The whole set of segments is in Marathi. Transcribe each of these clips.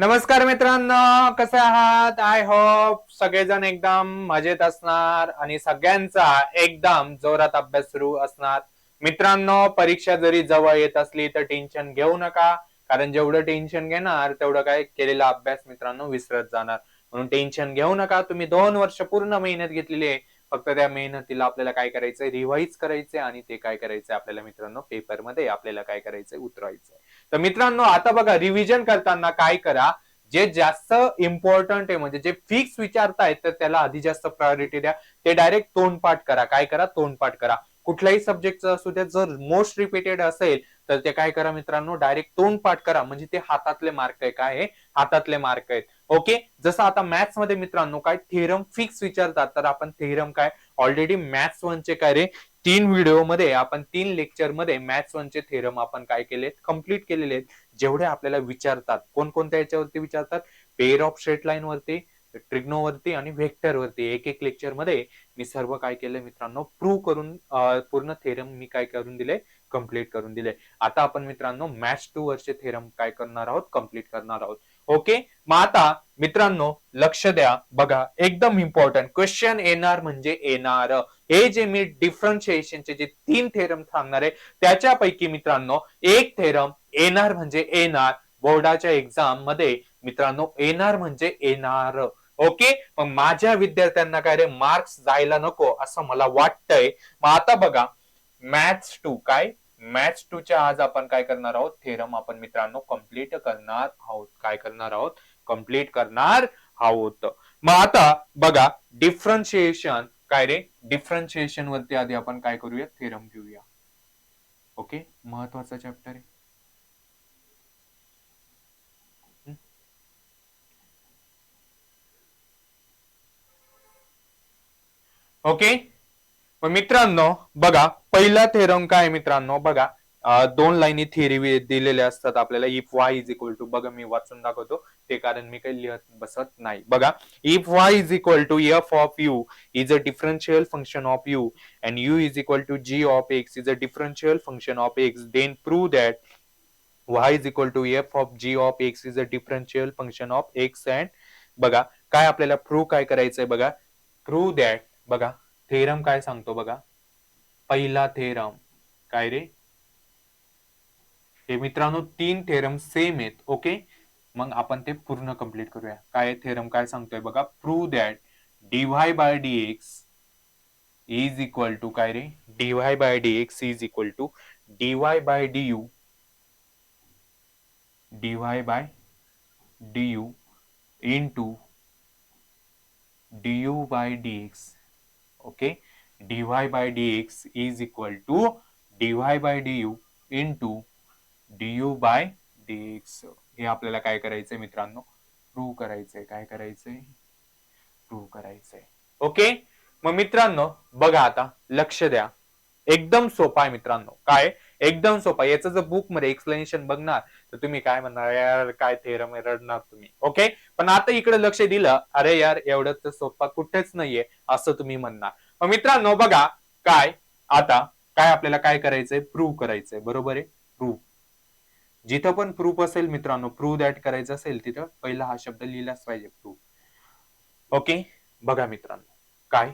नमस्कार मित्रांनो कसे आहात? आय होप सगळेजण एकदम मजेत असणार आणि सगळ्यांचा एकदम जोरात अभ्यास सुरू असणार. मित्रांनो परीक्षा जरी जवळ येत असली तर टेन्शन घेऊ नका. कारण जेवढं टेन्शन घेणार तेवढं काय केलेला अभ्यास मित्रांनो विसरत जाणार. म्हणून टेन्शन घेऊ नका. तुम्ही दोन वर्ष पूर्ण मेहनत घेतलेली आहे. फक्त त्या मेहनतीला आपल्याला काय करायचंय? रिवाईज करायचंय आणि ते काय करायचंय? आपल्याला मित्रांनो पेपरमध्ये आपल्याला काय करायचंय? उतरायचंय तर मित्रांनो आता बघा रिव्हिजन करताना काय करा जे जास्त इम्पॉर्टंट आहे म्हणजे जे फिक्स विचारतायत तर त्याला आधी जास्त प्रायोरिटी द्या. ते डायरेक्ट तोंडपाठ करा. काय करा? तोंडपाठ करा. कुठल्याही सब्जेक्टचं असू द्या जर मोस्ट रिपीटेड असेल तर ते काय करा मित्रांनो डायरेक्ट तोंडपाठ करा. म्हणजे ते हातातले मार्क आहे. काय हातातले मार्क आहेत. ओके जसं आता मॅथ्समध्ये मित्रांनो काय थेरम फिक्स विचारतात तर आपण थेरम काय? ऑलरेडी मॅथ्स वनचे काय रे. तीन व्हिडिओमध्ये आपण तीन लेक्चरमध्ये मॅथ्स वनचे थेरम आपण काय केलेत? कंप्लीट केलेले आहेत. जेवढे आपल्याला विचारतात कोणकोणत्या याच्यावरती विचारतात? पेअर ऑफ स्ट्रेट लाईन वरती ट्रिग्नो वरती आणि व्हेक्टर वरती. एक एक लेक्चरमध्ये मी सर्व काय केलंय मित्रांनो? प्रूव्ह करून पूर्ण थेरम मी काय करून दिले कंप्लीट करून दिले आता आपण मित्रांनो मॅथ्स टू वरचे थेरम काय करणार आहोत? कंप्लीट करणार आहोत. ओके मग आता मित्रांनो लक्ष द्या. बघा एकदम इम्पॉर्टंट क्वेश्चन येणार म्हणजे येणार. हे जे मी डिफरन्शिएशनचे जे तीन थेरम सांगणार आहे त्याच्यापैकी मित्रांनो एक थेरम येणार म्हणजे येणार. बोर्डाच्या एक्झाममध्ये मित्रांनो येणार म्हणजे येणार. ओके मग माझ्या विद्यार्थ्यांना काय रे मार्क्स जायला नको असं मला वाटतंय. मग आता बघा मॅथ्स टू काय? मॅथ्स टू च्या आज आपण काय करणार आहोत? थेरम आपण मित्रांनो कंप्लीट करणार आहोत. काय करणार आहोत? कंप्लीट करणार आहोत. मग आता बघा डिफरन्शिएशन काय रे? डिफरन्शिएशन वरती आधी आपण काय करूया? थेरम घेऊया. ओके? महत्त्वाचा चॅप्टर आहे. ओके? मग मित्रांनो बघा पहिला थेरम काय मित्रांनो? बघा दोन लाईनी थिअरी दिलेल्या असतात आपल्याला. If y is equal to बघा मी वाचून दाखवतो. ते कारण मी काही लिहत बसत नाही. बघा if y is equal to f of u is a differential function of u and u is equal to g of x is a differential function of x then prove that y is equal to f of g of x is a differential function of x and बघा काय आपल्याला प्रूव्ह काय करायचंय बघा? प्रूव्ह दॅट बघा थेरम काय सांगतो बघा? पहिला थेरम. काय रे? हे मित्रांनो, तीन थेरम सेम आहेत ओके मग आपण ते पूर्ण कंप्लीट करूया. काय थेरम? काय सांगतोय बघा? Prove that d y by d x is equal to काय रे? D y by d x is equal to d y by d u d y by d u into d u by d x okay? dy by dx is equal to dy by du into du by dx. हे आपल्याला काय करायचंय मित्रांनो? प्रूव्ह करायचंय. काय करायचंय? प्रूव्ह करायचंय. ओके? मग मित्रांनो बघा आता. लक्ष द्या. एकदम सोपा आहे मित्रांनो. काय? एकदम सोपा. याचं जर बुकमध्ये एक्सप्लेनेशन बघणार तर तुम्ही काय म्हणणार? यार काय थेरम रडणार तुम्ही. ओके पण आता इकडे लक्ष दिलं. अरे यार एवढं तर सोपा कुठेच नाहीये असं तुम्ही म्हणणार. मग मित्रांनो बघा काय आता काय आपल्याला काय करायचंय? प्रूव्ह करायचंय. बरोबर आहे? प्रूव्ह जिथं पण प्रूफ असेल मित्रांनो प्रूव्ह दॅट करायचं असेल तिथं पहिला हा शब्द लिहिलाच पाहिजे प्रूव्ह ओके बघा मित्रांनो काय?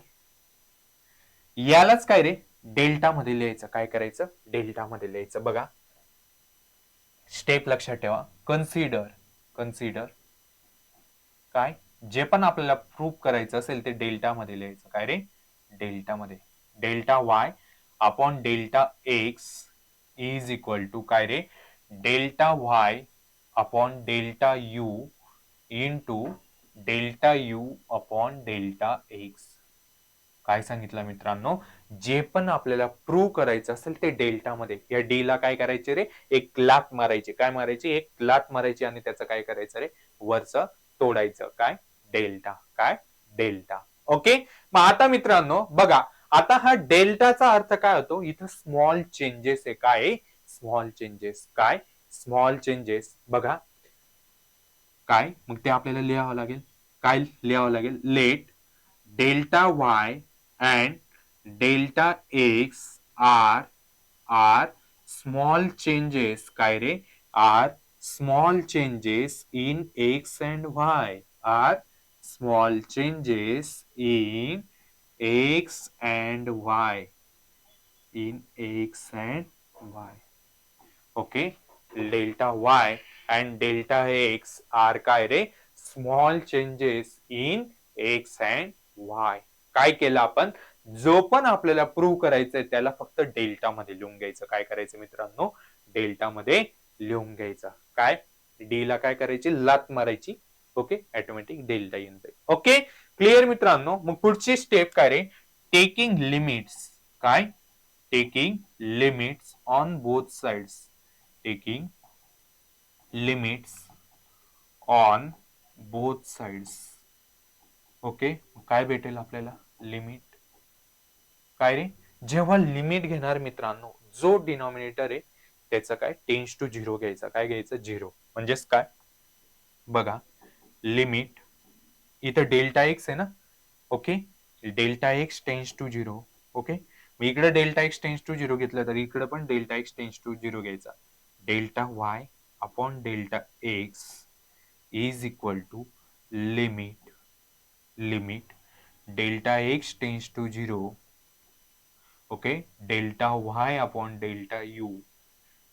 यालाच काय रे? डेल्टामध्ये लिहायचं. काय करायचं? डेल्टामध्ये लिहायचं. बघा. स्टेप लक्षात ठेवा. कन्सिडर कन्सिडर काय? जे पण आपल्याला प्रूफ करायचं असेल ते डेल्टामध्ये लिहायचं. काय रे? डेल्टामध्ये. Delta y upon delta x is equal to काय रे? Delta y upon delta u into delta u upon delta x काय सांगितलं मित्रांनो? जे पण आपल्याला प्रूव्ह करायचं असेल ते डेल्टामध्ये या डी ला काय करायचे रे? एक लात मारायची. काय मारायची? एक लात मारायची आणि त्याचं काय करायचं रे? वरच तोडायचं. काय? डेल्टा काय? डेल्टा ओके मग आता मित्रांनो बघा. आता हा डेल्टाचा अर्थ काय होतो? इथं स्मॉल चेंजेस आहे. काय? स्मॉल चेंजेस काय? स्मॉल चेंजेस बघा. काय? मग ते आपल्याला लिहावं लागेल. काय लिहावं लागेल? Let delta y and delta x, are are, small changes are, small changes in x and y are, small changes in x and y in x and y okay? Delta y and delta x, are का रे? Small changes in x and y काय केलं आपण? जो पण आपल्याला प्रूव्ह करायचंय त्याला फक्त डेल्टा मध्ये लिहून घ्यायचं. काय करायचं मित्रांनो? डेल्टा मध्ये लिहून घ्यायचा. काय? डी ला काय करायची? लात मारायची. ओके? ऑटोमॅटिक डेल्टा येऊन जाईल. ओके? क्लिअर मित्रांनो? मग पुढची स्टेप काय रे? टेकिंग लिमिट्स काय? Taking limits on both sides taking limits on both sides okay? काय भेटेल आपल्याला? लिमिट काय रे? जेव्हा लिमिट घेणार मित्रांनो जो डिनॉमिनेटर आहे त्याचं काय? टेन्स टू झिरो घ्यायचा. काय घ्यायचं? झिरो म्हणजेच काय? बघा लिमिट इथं डेल्टा एक्स आहे ना? Okay delta x tends to zero okay मी इकडे delta x tends to zero घेतलं तर इकडे पण delta x tends to zero घ्यायचा. Delta y upon delta x is equal to limit limit delta x tends to zero okay? Delta y upon delta u.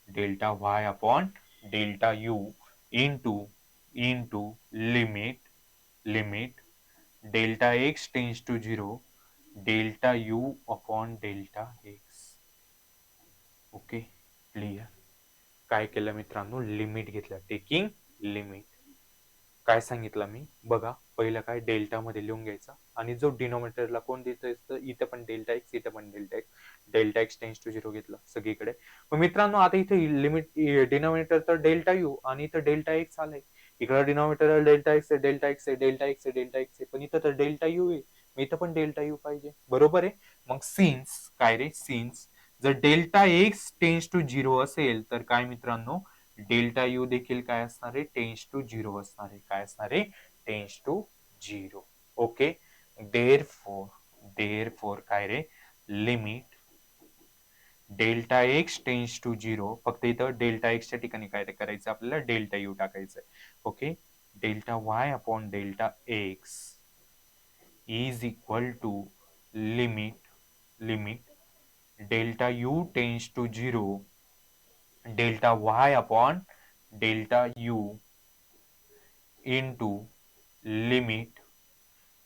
Delta y upon delta u into into limit limit delta x tends to zero. Delta u upon delta x. Okay? Clear. काय केलं मित्रांनो? लिमिट घेतलं. Taking limit. काय सांगितलं मी? बघा पहिलं काय डेल्टा मध्ये लिहून घ्यायचा. आणि जो डिनोमिनेटरला कोण देत इथं पण डेल्टा एक्स इथं पण delta x delta x tends to zero घेतला सगळीकडे. मग मित्रांनो आता इथे लिमिट डिनोमिनेटर तर डेल्टा यू आणि इथं डेल्टा एक्स आलाय. इकडे डिनोमिनेटर डेल्टा एक्स आहे डेल्टा एक्स आहे डेल्टा एक्स आहे डेल्टा एक्स आहे. पण इथं तर डेल्टा यू आहे. मग इथं पण डेल्टा यू पाहिजे. बरोबर आहे? मग सिन्स काय रे? सिन्स जर delta x tends to zero असेल तर काय मित्रांनो? डेल्टा यू देखील काय असणार आहे? टेन्स टू झिरो असणार आहे. काय असणार आहे? Tends to zero. Okay? Therefore therefore काय रे? Limit delta x tends to zero. फक्त इथं डेल्टा एक्सच्या ठिकाणी काय करायचं? आपल्याला डेल्टा यू टाकायचं okay? Delta y upon delta x is equal to limit limit delta u tends to zero delta y upon delta u into limit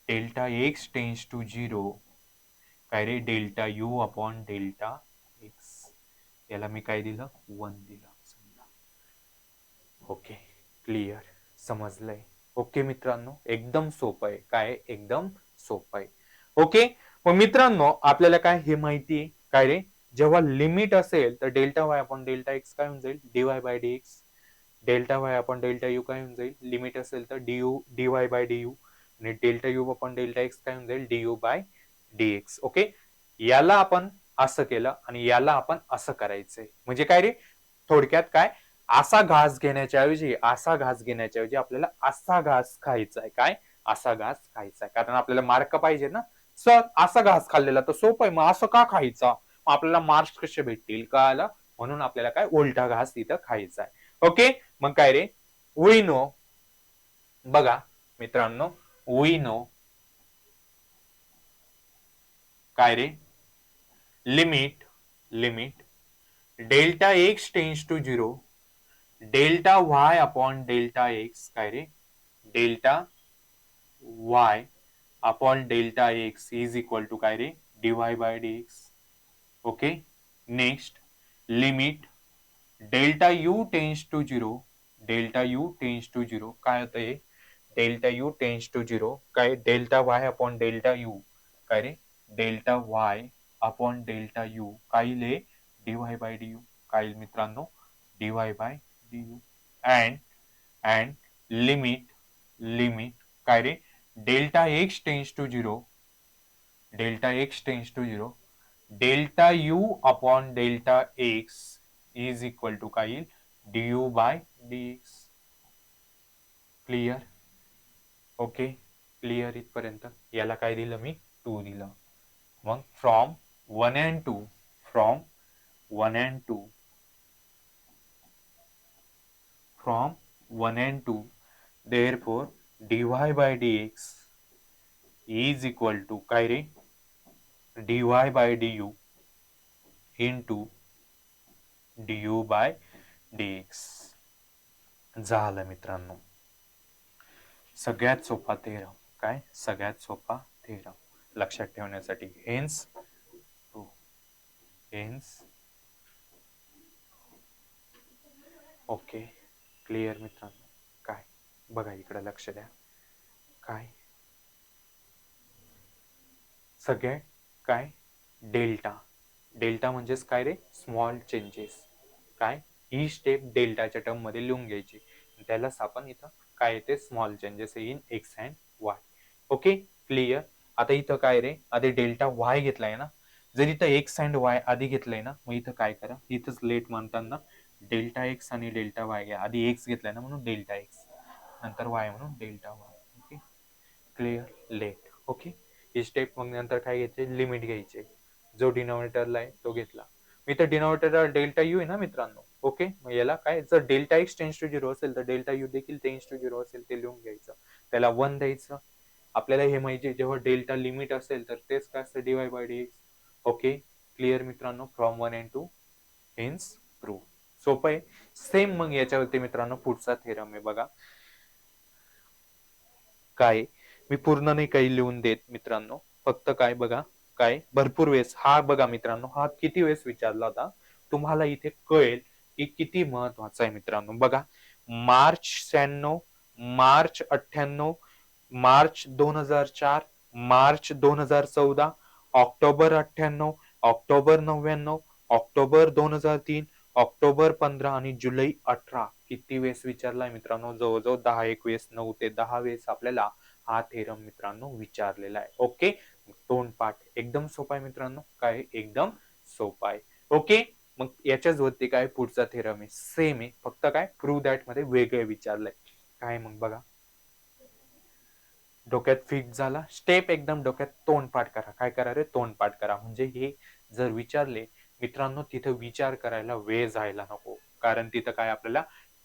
delta x tends to zero काय रे? Delta u upon delta x. याला मी काय दिलं? वन दिलं. समजा. ओके. क्लिअर समजलंय. ओके मित्रांनो. एकदम सोपं आहे. काय? एकदम सोपं आहे. ओके? मग मित्रांनो आपल्याला काय हे माहिती आहे काय रे? जेव्हा लिमिट असेल तर delta y upon delta x काय होऊन जाईल? D y by d x delta y upon delta u काय होऊन जाईल? लिमिट असेल तर d u d y by d u आणि delta u upon delta x काय होऊन जाईल? D u by d x okay याला आपण असं केलं आणि याला आपण असं करायचंय. म्हणजे काय रे? थोडक्यात काय? असा घास घेण्याच्या ऐवजी असा घास घेण्याच्या ऐवजी आपल्याला असा घास खायचा आहे काय? असा घास खायचा आहे कारण आपल्याला मार्क पाहिजे ना? सर असा घास खाल्लेला तर सोपं आहे. मग असं का खायचा? आपल्याला मार्क्स कसे भेटतील का म्हणून आपल्याला काय उलटा घास तिथं खायचा आहे. ओके? मग काय रे? वी नो बघा मित्रांनो वी नो काय रे? Limit limit delta x tends to zero. Delta y upon delta x. काय रे? Delta y upon delta x is equal to काय रे? D y by d x okay next limit delta u tends to zero delta u tends to zero delta u tends to zero delta y upon delta u काय रे? Delta y upon delta u का ले d y by d u काय मित्रांनो? D y by d u and and limit limit का रे? Delta x tends to zero delta x tends to zero delta u upon delta x is equal to kyle du by dx. Clear? Okay clear it parenta. Yala kai dil mi 2 dil mang from 1 and 2 from 1 and 2 from 1 and 2 therefore dy by dx is equal to kai d y by d u into d u by d x झालं मित्रांनो. सगळ्यात सोपा थेरम काय? सगळ्यात सोपा थेरम लक्षात ठेवण्यासाठी. हेन्स हेन्स ओके क्लिअर मित्रांनो. काय? बघा इकडे लक्ष द्या. काय? सगळे काय? डेल्टा. डेल्टा म्हणजेच काय रे? Small changes. काय? ही स्टेप डेल्टाच्या टर्ममध्ये लिहून घ्यायची. त्यालाच आपण इथं काय येते? Small changes in x and y. Okay? Clear? आता इथं काय रे? आधी डेल्टा वाय घेतलाय ना? जर इथं एक्स अँड वाय आधी घेतलंय ना मग इथं काय करा? इथंच लेट म्हणताना डेल्टा एक्स आणि डेल्टा वाय घ्या. आधी एक्स घेतलाय ना म्हणून डेल्टा एक्स. नंतर वाय म्हणून delta y. Okay? Clear? Let. Okay? ही स्टेप मग नंतर काय घ्यायचे? लिमिट घ्यायचे. जो डिनॉमिनेटरला आहे तो घेतला. मी तर डिनोमिनेटर डेल्टा यू आहे ना मित्रांनो. ओके मग याला काय? जर delta x tends to zero असेल तर डेल्टा यू देखील टेन्स टू झिरो असेल ते लिहून घ्यायचं. त्याला वन द्यायचं. आपल्याला हे माहिती जेव्हा डेल्टा लिमिट असेल तर तेच काय असतं? D y by d x okay clear मित्रांनो? From one and two hence prove सोपं आहे. सेम मग याच्यावरती मित्रांनो पुढचा थेरम आहे बघा. काय? मी पूर्ण नाही काही लिहून देत मित्रांनो. फक्त काय बघा काय? भरपूर वेळेस हा बघा मित्रांनो हा किती वेळेस विचारला होता? तुम्हाला इथे कळेल की किती महत्त्वाचा आहे मित्रांनो. बघा मार्च शहाण्णव मार्च अठ्ठ्याण्णव मार्च दोन हजार चार मार्च दोन हजार चौदा ऑक्टोबर अठ्ठ्याण्णव ऑक्टोबर नव्याण्णव ऑक्टोबर दोन हजार तीन ऑक्टोबर पंधरा आणि जुलै अठरा. किती वेळेस विचारलाय मित्रांनो? जवळजवळ दहा एक वेळेस नऊ ते दहा वेळेस आपल्याला हा थेरम मित्रांनो विचारलेला आहे. ओके तोंड पाठ एकदम सोपा आहे मित्रांनो. काय? एकदम सोपा आहे. ओके मग याच्याच वरती काय? पुढचा थेरम आहे. सेम आहे. फक्त काय? प्रूव्ह दॅटमध्ये वेगळे विचारलंय. काय मग बघा. डोक्यात फिक्स झाला. स्टेप एकदम डोक्यात तोंड पाठ करा. काय करा रे? तोंड पाठ करा. म्हणजे हे जर विचारले मित्रांनो तिथं विचार करायला वेळ जायला नको. कारण तिथं काय आपल्याला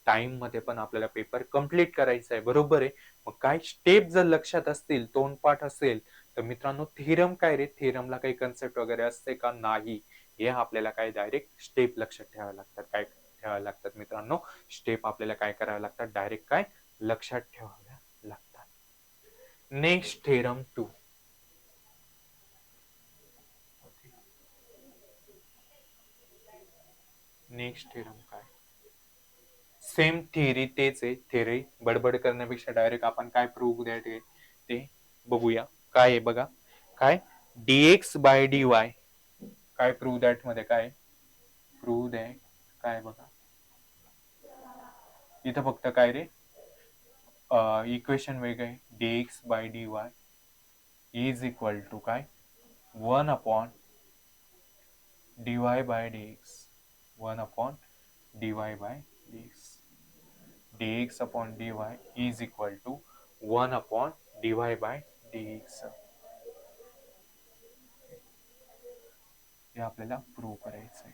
टाइममध्ये पण आपल्याला पेपर कंप्लीट करायचा आहे बरोबर आहे? मग काय स्टेप जर लक्षात असतील तोंडपाठ असेल तर मित्रांनो थेरम काय रे? थेरमला काही कन्सेप्ट वगैरे असते का? नाही. हे आपल्याला काय डायरेक्ट स्टेप लक्षात ठेवावे लागतात. काय ठेवावे लागतात मित्रांनो? स्टेप आपल्याला काय करावे लागतात? डायरेक्ट काय? लक्षात ठेवाव्या लागतात. Next theorem two next theorem काय? सेम थिअरी तेच आहे. थिअरी बडबड करण्यापेक्षा डायरेक्ट आपण काय प्रूव्ह द्या ते बघूया. काय आहे बघा. काय? डीएक्स बाय डी वाय काय प्रूव्ह दॅटमध्ये काय? प्रूव्ह दॅट काय बघा. इथं फक्त काय रे? इक्वेशन वेगळे d x by d y is equal to काय? One upon d y by d x one upon d y by dx upon dy is equal to 1 upon dy by dx. हे आपल्याला प्रूव्ह करायचं आहे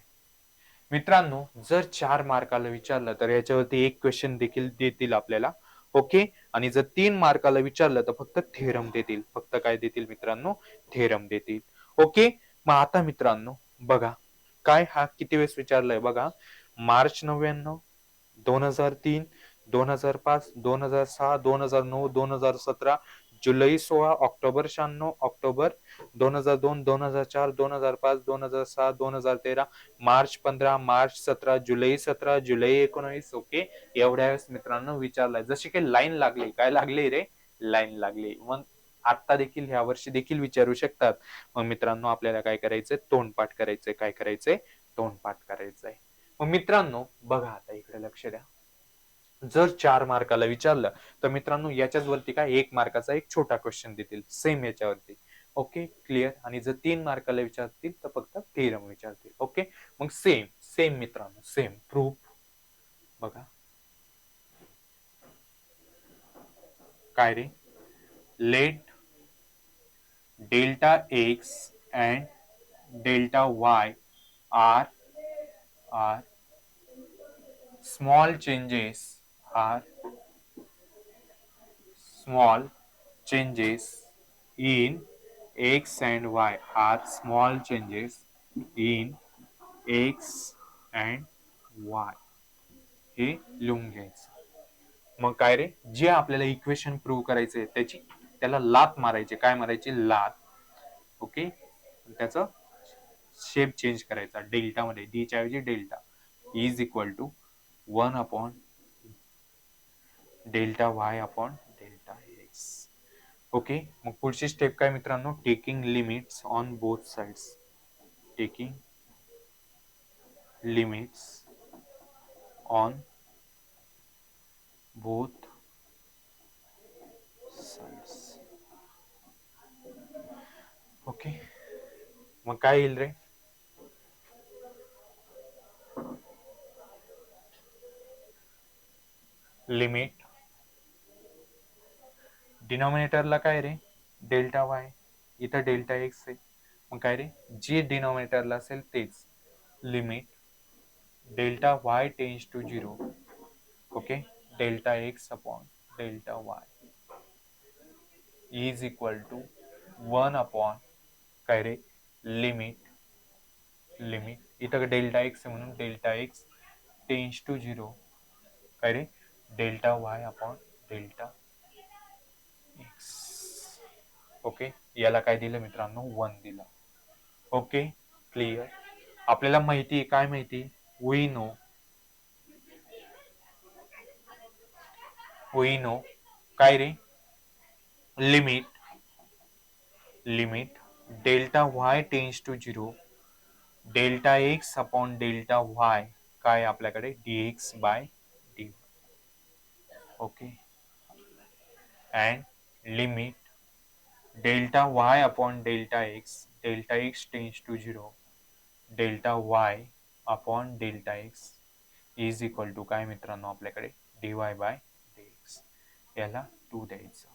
मित्रांनो जर चार मार्काला विचारलं तर याच्यावरती एक क्वेश्चन देखील देतील आपल्याला. ओके आणि जर तीन मार्काला विचारलं तर फक्त थेरम देतील. फक्त काय देतील मित्रांनो? थेरम देतील. ओके मग आता मित्रांनो बघा. काय हा किती वेळेस विचारलाय बघा? मार्च नव्याण्णव दोन हजार तीन दोन हजार पाच दोन हजार सहा दोन हजार नऊ दोन हजार सतरा जुलै सोळा ऑक्टोबर शहाण्णव ऑक्टोबर दोन हजार दोन दोन हजार चार दोन हजार पाच दोन हजार सहा दोन हजार तेरा मार्च पंधरा मार्च सतरा जुलै सतरा जुलै एकोणवीस ओके? एवढ्या वेळेस मित्रांनो विचारलाय. जशी काही लाईन लागली काय लागली रे? लाईन लागली. मग आता देखील ह्या वर्षी देखील विचारू शकतात. मग मित्रांनो आपल्याला काय करायचंय? तोंडपाठ करायचंय. काय करायचंय? तोंडपाठ करायचंय. मग मित्रांनो बघा आता इकडे लक्ष द्या. जर चार मार्काला विचारलं तर मित्रांनो याच्याच वरती काय? एक मार्काचा एक छोटा क्वेश्चन देतील. सेम याच्यावरती. ओके क्लिअर आणि जर तीन मार्काला विचारतील तर फक्त थेरम विचारतील. ओके मग सेम सेम मित्रांनो. सेम प्रूफ बघा. काय रे? Let delta x and delta y are are small changes are small changes in x and y are small changes in x and y हे लिहून घ्यायचं. मग काय रे? जे आपल्याला इक्वेशन प्रूव्ह करायचे त्याची त्याला लात मारायचे. काय मारायचे? लात. ओके त्याचं शेप चेंज करायचा. डेल्टा मध्ये डी च्या ऐवजी delta. Is equal to one upon delta y upon delta x. Okay? मग पुढची स्टेप काय मित्रांनो? Taking limits on both sides taking limits on both sides okay मग काय येईल रे? लिमिट डिनॉमिनेटरला काय रे? Delta y. इथं डेल्टा एक्स आहे. मग काय रे? जे डिनॉमिनेटरला असेल तेच. Limit delta y tends to zero. Okay? Delta x upon delta y. Is equal to one upon काय रे? लिमिट. लिमिट. इथं डेल्टा एक्स आहे म्हणून delta x tends to zero. काय रे? Delta y upon delta okay? याला काय दिलं मित्रांनो? वन दिलं. ओके? क्लिअर आपल्याला माहिती आहे. काय माहिती? वी नो काय रे? Limit limit delta y tends to zero delta x upon delta y काय आपल्याकडे? D x by d okay and limit delta y upon delta x delta x tends to zero delta y upon delta x is equal to काय मित्रांनो आपल्याकडे? डी वाय बाय याला टू द्यायचं.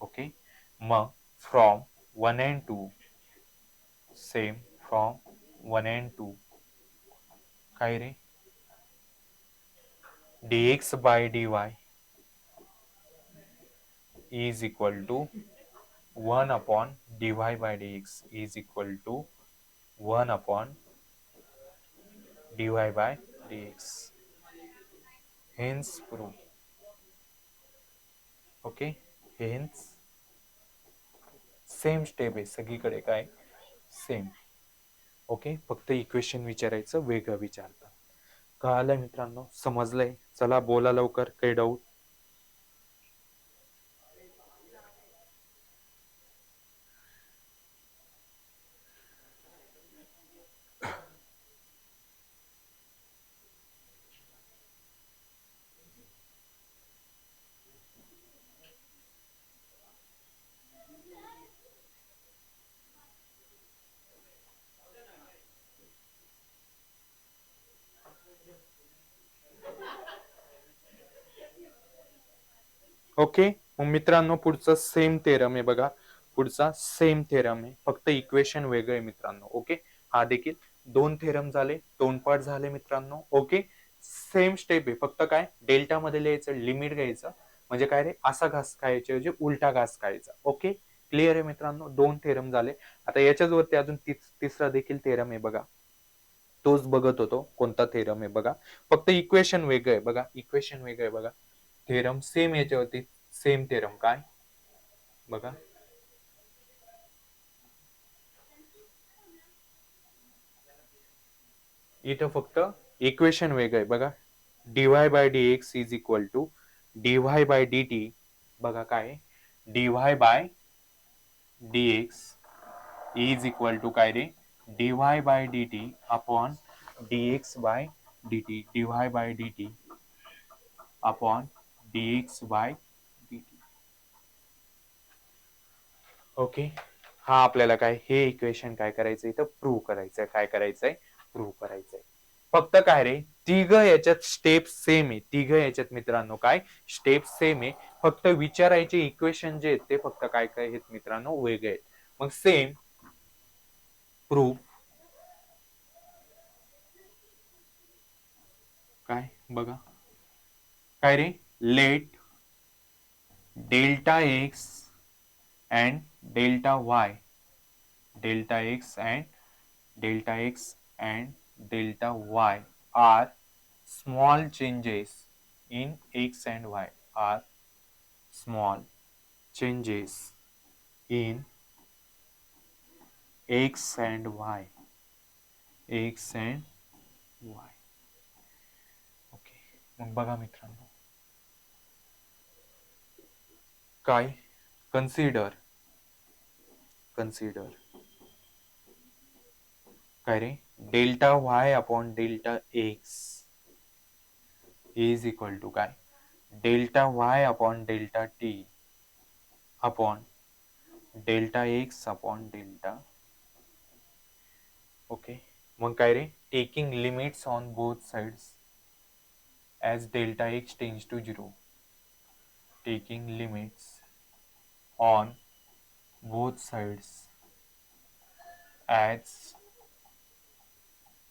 ओके? मग from one and two same from one and two काय रे? D x by d y is equal to one upon d y by d x is equal to one upon d y by d x. Hence proof okay hence same step आहे. सगळीकडे काय? सेम ओके फक्त इक्वेशन विचारायचं वेगळं विचारतात. कळालं मित्रांनो? समजलंय? चला बोला लवकर. काही डाऊट ओके? मग मित्रांनो पुढचं सेम थेरम आहे बघा. पुढचा सेम थेरम आहे. फक्त इक्वेशन वेगळं आहे मित्रांनो ओके? हा देखील दोन थेरम झाले दोन पार्ट झाले मित्रांनो ओके? सेम स्टेप आहे. फक्त काय? डेल्टा मध्ये लिहायचं लिमिट घ्यायचं. म्हणजे काय रे? असा घास खायचे म्हणजे उलटा घास खायचा ओके? क्लिअर आहे मित्रांनो? दोन थेरम झाले. आता याच्याच वरती अजून तिसरा देखील थेरम आहे बघा. तोच बघत होतो कोणता थेरम आहे बघा. फक्त इक्वेशन वेगळं आहे बघा. इक्वेशन वेगळं आहे बघा. थेरम सेम याच्यावरती. सेम थेरम काय? बघा. इथं फक्त इक्वेशन वेगळं आहे बघा. D y by d x is equal to d y by d t बघा काय d y by d x is equal to काय रे? D y by d t upon d x by d t d y by d t upon x by dt okay. हा आपल्याला काय हे इक्वेशन काय करायचंय तर प्रूव्ह करायचंय. काय करायचंय? प्रूव्ह करायचंय. फक्त काय रे? तिघ याच्यात स्टेप सेम आहे. तिघ याच्यात मित्रांनो काय? स्टेप सेम आहे. फक्त विचारायचे इक्वेशन जे आहेत ते फक्त काय काय आहेत मित्रांनो? वेगळे आहेत. मग सेम प्रूफ काय? बघा. काय रे? Let delta x and delta Y delta X and delta X and delta Y are small changes in x and y are small changes in x and y x and y okay मग बघा मित्रांनो काय कन्सिडर कन्सिडर काय रे delta Y upon delta X is equal to काय delta Y upon delta T upon delta X upon delta okay मग काय रे taking limits on both sides as delta x tends to 0 taking limits on both sides as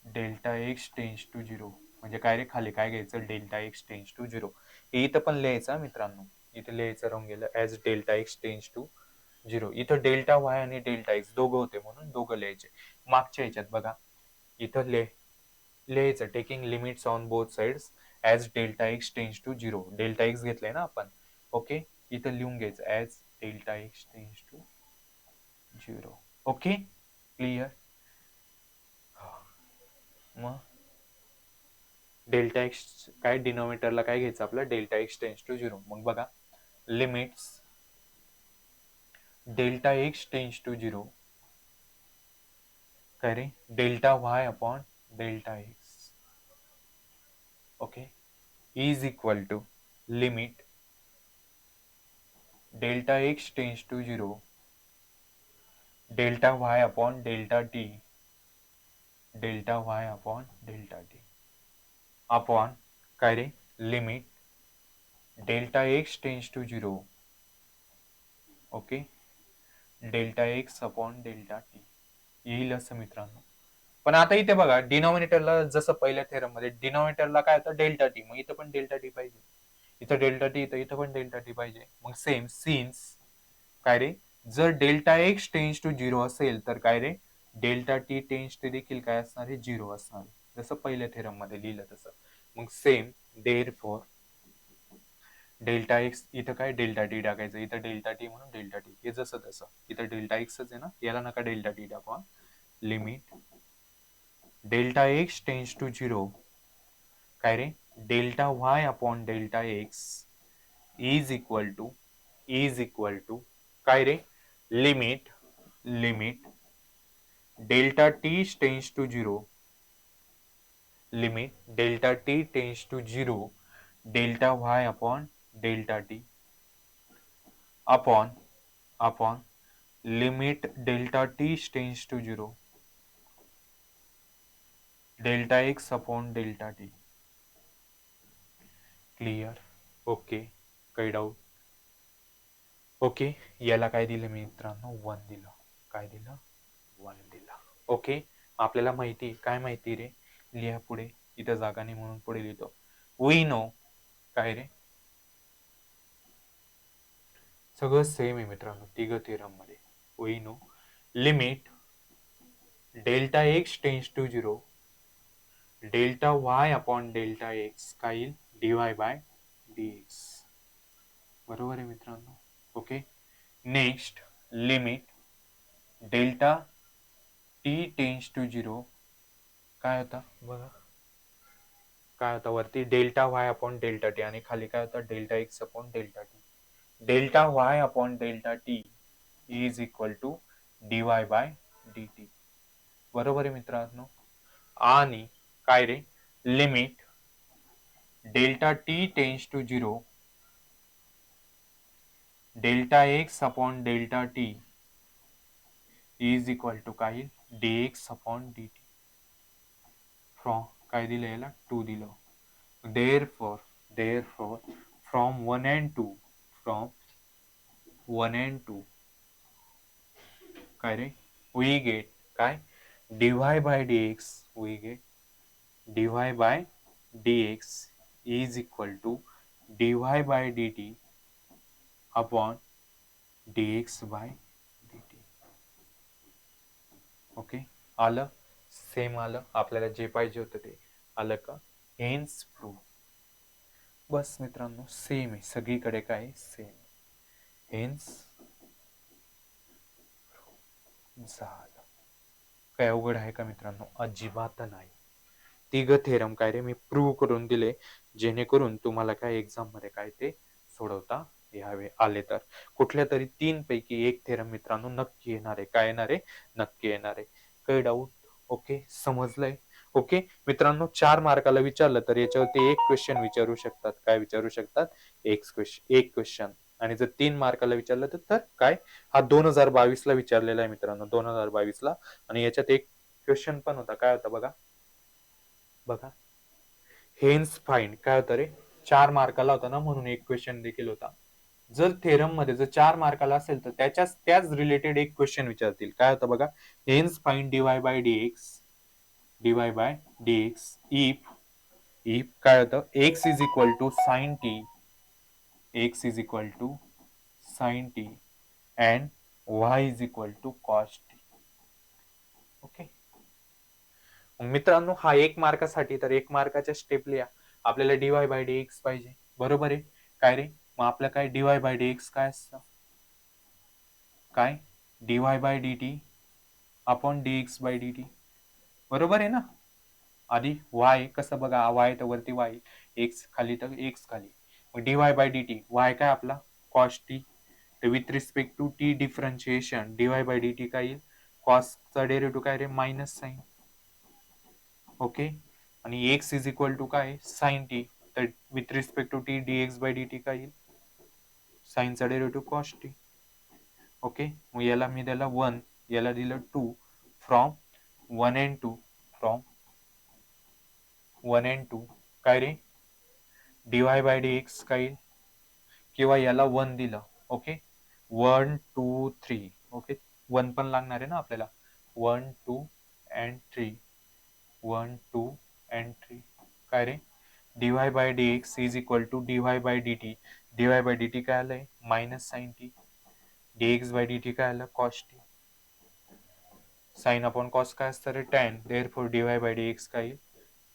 delta x tends to zero म्हणजे काय रे? खाली काय घ्यायचं? Delta x tends to zero इथं पण लिहायचं मित्रांनो. इथं लिहायचं राहून गेलं as delta x tends to zero इथं डेल्टा वाय आणि डेल्टा एक्स दोघं होते म्हणून दोघं लिहायचे. मागच्या ह्याच्यात बघा. इथं ले लिहायचं. Taking limits on both sides as delta x tends to zero delta x घेतलंय ना आपण. ओके इथं लिहून घ्यायचं as delta x tends to zero okay clear मग डेल्टा एक्स काय डिनोमिनेटरला काय घ्यायचं आपलं? Delta x tends to zero. मग बघा. Limits. Delta x tends to zero. काय रे? Delta y upon delta x. Okay? Is equal to limit delta x tends to zero. Delta y upon delta t delta y upon delta t upon काय रे? Limit. Delta x tends to zero. Okay? Delta x upon delta t. येईल असं मित्रांनो. पण आता इथे बघा डिनॉमिनेटरला जसं पहिल्या थेरममध्ये डिनॉमिनेटरला काय होतं? Delta t. मग इथं पण डेल्टा टी पाहिजे. इथं डेल्टा टी इथं इथं पण डेल्टा टी पाहिजे. मग सेम सीन्स काय रे? जर delta x tends to zero असेल तर काय रे? डेल्टा टी टेन्स टू देखील काय असणार हे झिरो असणार. जसं पहिल्या थेरममध्ये लिहिलं तसं. मग same therefore delta x इथं काय? डेल्टा टी टाकायचं. इथं डेल्टा टी म्हणून डेल्टा टी. हे जसं तसं. इथं डेल्टा एक्सच आहे ना? याला नका delta t टाकवा limit. Delta x tends to zero. काय रे? Delta y upon delta x is equal to is equal to काय रे? Limit limit delta t tends to zero limit delta t tends to zero delta y upon delta t upon upon limit delta t tends to zero delta x upon delta t clear okay काही डाऊट ओके याला काय दिलं मित्रांनो? वन दिलं. काय दिलं? वन दिलं. ओके आपल्याला माहिती काय माहिती रे? लिहा पुढे. इथं जागा नाही म्हणून पुढे लिहितो. वी नो काय रे? सगळं सेम आहे मित्रांनो. तिघ थिरममध्ये. We know limit delta x tends to zero delta y upon delta x काय येईल? D y by d x बरोबर आहे मित्रांनो? Okay next limit delta t tends to zero काय होता? बघा. काय होता वरती? Delta y upon delta t आणि खाली काय होता? Delta x upon delta t delta y upon delta t is equal to d y by d t बरोबर आहे मित्रांनो? आणि काय रे? Limit delta t tends to zero delta x upon delta t is equal to काय येईल? D x upon d t from काय दिलं याला? टू दिलं. Therefore therefore from one and two from one and two काय रे? वी गेट काय? D y by d x we get d y by d x is equal to d y by d t upon d x by d t okay आलं? सेम आलं. आपल्याला जे पाहिजे होतं ते. आलं का? हेन्स प्रूव्ह बस मित्रांनो सेम आहे. सगळीकडे काय? सेम हेन्स झालं. काय अवघड आहे का मित्रांनो? अजिबात नाही. तिघ थेरम काय रे? मी प्रूव्ह करून दिले. जेणेकरून तुम्हाला काय एक्झाममध्ये काय ते सोडवता यावे आले तर. कुठल्या तरी तीन पैकी एक थेरम मित्रांनो नक्की येणार आहे. काय येणार आहे? नक्की येणार आहे. काही डाऊट ओके समजलंय. ओके मित्रांनो चार मार्काला विचारलं तर याच्यावरती एक क्वेश्चन विचारू शकतात. काय विचारू शकतात? एक क्वेश्चन एक क्वेश्चन आणि जर तीन मार्काला विचारलं तर तर काय? हा दोन हजार बावीस ला विचारलेला आहे मित्रांनो. दोन हजार बावीस ला आणि याच्यात एक क्वेश्चन पण होता. काय होता बघा? बघा. हेन्स फाईंड काय होतं रे? चार मार्काला होता ना म्हणून एक क्वेश्चन देखील होता. जर थेरममध्ये जर चार मार्काला असेल तर त्याच्याच त्याच रिलेटेड एक क्वेश्चन विचारतील. काय होतं बघा? Hence fine d y by d x d y by d x if if काय होतं? X is equal to sine t x is equal to sine t and y is equal to cos t okay मित्रांनो हा एक मार्कासाठी तर एक मार्काच्या स्टेप लिहा. आपल्याला डीवाय बाय डी एक्स पाहिजे. बरोबर आहे? काय रे? मग आपलं काय डीवाय बाय डी एक्स काय असतं? काय? D y by d t upon d x by d t बरोबर आहे ना? आधी वाय कसं बघा वाय तर वरती वाय एक्स खाली तर एक्स खाली. मग d y by d t y काय आपला? कॉस टी तर with respect to t differentiation d y by d t काय येईल? कॉसचा डेरिव्हेटिव्ह काय रे? मायनस साईन ओके आणि एक्स इज इक्वल टू काय? साईन टी तर with respect to t d x by d t काय येईल? साईनचा डेरिव्हेटिव्ह कॉस टी ओके? मग याला मी दिला वन याला दिलं two from one and two from one and two. काय रे? D y by d x काय किंवा याला वन दिलं. Okay? One two three. Okay? One पण लागणार आहे ना आपल्याला? One two and three. One two and three. काय रे? D y by d x is equal to d y by d t d y by d t काय आलंय? Minus sine t d x by d t काय आलं? Cos t sine upon cos काय असतं रे? Tan therefore d y by d x काय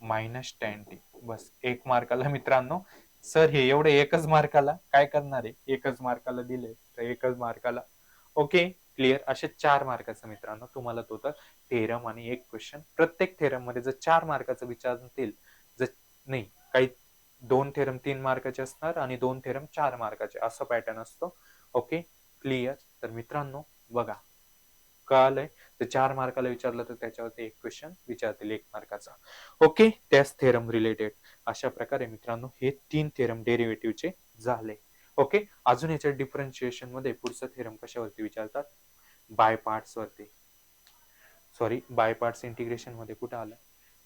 मायनस टॅन टी बस एक मार्काला मित्रांनो. सर हे एवढं एकच मार्काला काय करणार आहे? एकच मार्काला दिले तर एकच मार्काला ओके क्लिअर असे चार मार्काचं मित्रांनो तुम्हाला तो तर थेरम आणि एक क्वेश्चन प्रत्येक थेरममध्ये जर चार मार्काचं विचारतील जर नाही काही दोन थेरम तीन मार्काचे असणार आणि दोन थेरम चार मार्काचे. असं पॅटर्न असतो. ओके क्लिअर तर मित्रांनो बघा. कळालंय? तर चार मार्काला विचारलं तर त्याच्यावरती एक क्वेश्चन विचारतील एक मार्काचा. ओके त्याच थेरम रिलेटेड अशा प्रकारे मित्रांनो हे तीन थेरम डेरिव्हेटिव्हचे झाले. ओके अजून याच्या डिफरन्शिएशनमध्ये पुढचं थेरम कशावरती विचारतात? बाय पार्ट्स वरती. सॉरी बाय पार्ट्स इंटिग्रेशनमध्ये कुठं आलं?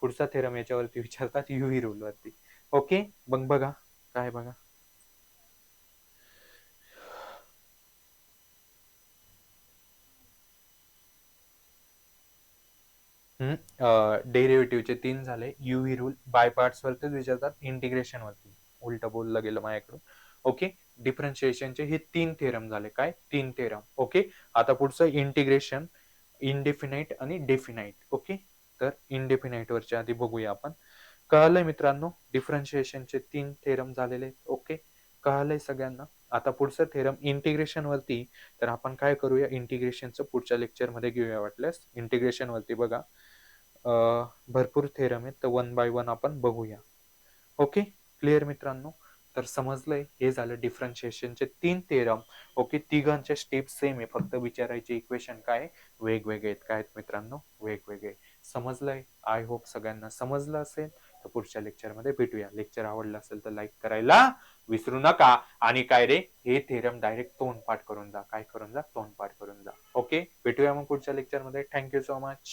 पुढचा थेरम याच्यावरती विचारतात युव्ही रूल वरती. ओके मग बघा काय बघा. डेरिव्हेटिव्हचे तीन झाले. युव्ही रूल बाय पार्ट्स वरतीच विचारतात इंटिग्रेशन वरती. उलट बोललं गेलं माझ्याकडून. ओके डिफरन्शिएशनचे हे तीन थेरम झाले. काय? तीन थेरम ओके आता पुढचं इंटिग्रेशन इनडेफिनाईट आणि डेफिनाईट ओके तर इनडेफिनाईट वरच्या आधी बघूया आपण. कळालंय मित्रांनो डिफरन्शिएशनचे तीन थेरम झालेले ओके कळालंय सगळ्यांना. आता पुढचं थेरम इंटिग्रेशन वरती. तर आपण काय करूया? इंटिग्रेशनचं पुढच्या लेक्चरमध्ये घेऊया वाटल्यास. इंटिग्रेशन वरती बघा. भरपूर थेरम आहेत. तर वन बाय वन आपण बघूया. ओके क्लिअर मित्रांनो? तर समजलंय. हे झालं डिफरन्शिएशनचे तीन थेरम ओके तिघांचे स्टेप सेम आहे. फक्त विचारायचे इक्वेशन काय? वेगवेगळे आहेत. काय आहेत मित्रांनो? वेगवेगळे. समजलंय? आय होप सगळ्यांना समजलं असेल. तर पुढच्या लेक्चरमध्ये भेटूया. लेक्चर आवडलं असेल तर लाईक करायला विसरू नका. आणि काय रे? हे थेरम डायरेक्ट तोंडपाठ करून जा. काय करून जा? तोंडपाठ करून जा. ओके भेटूया मग पुढच्या लेक्चरमध्ये. Thank you so much